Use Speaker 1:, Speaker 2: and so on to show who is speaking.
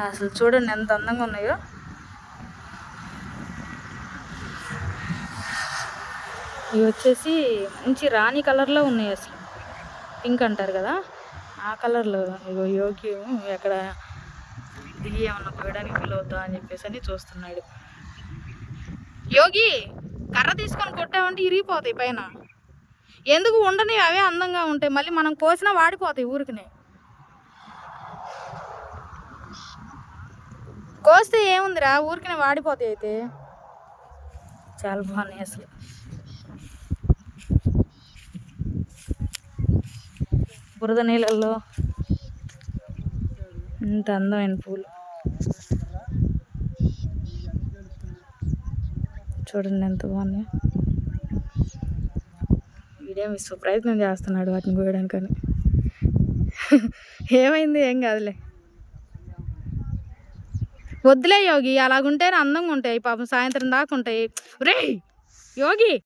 Speaker 1: అసలు చూడండి ఎంత అందంగా ఉన్నాయో. ఇవి వచ్చేసి మంచి రాణి కలర్లో ఉన్నాయి అసలు. పింక్ అంటారు కదా ఆ కలర్లో ఇగో యోగి ఎక్కడ దిగి ఏమన్నా పోయడానికి వీలవుద్దా అని చెప్పేసి అని చూస్తున్నాడు. యోగి కర్ర తీసుకొని కొట్టామంటే ఇరిగిపోతాయి పైన. ఎందుకు ఉండని అవే అందంగా ఉంటాయి మళ్ళీ మనం కోసినా వాడిపోతాయి ఊరికినే. కోస్తే ఏముందిరా? ఊరికినే వాడిపోతాయి అయితే. చాలా బాగున్నాయి అసలు. బురద నీళ్ళల్లో ఇంత అందమైన పూలు. చూడండి ఎంత బాగున్నాయి. వీడేమి ప్రయత్నం చేస్తున్నాడు వాటిని కోయడానికని. ఏమైంది? ఏం కాదులే. వద్దులే యోగి అలాగుంటేనే అందంగా ఉంటాయి పాపం సాయంత్రం దాకా ఉంటాయి. రే యోగి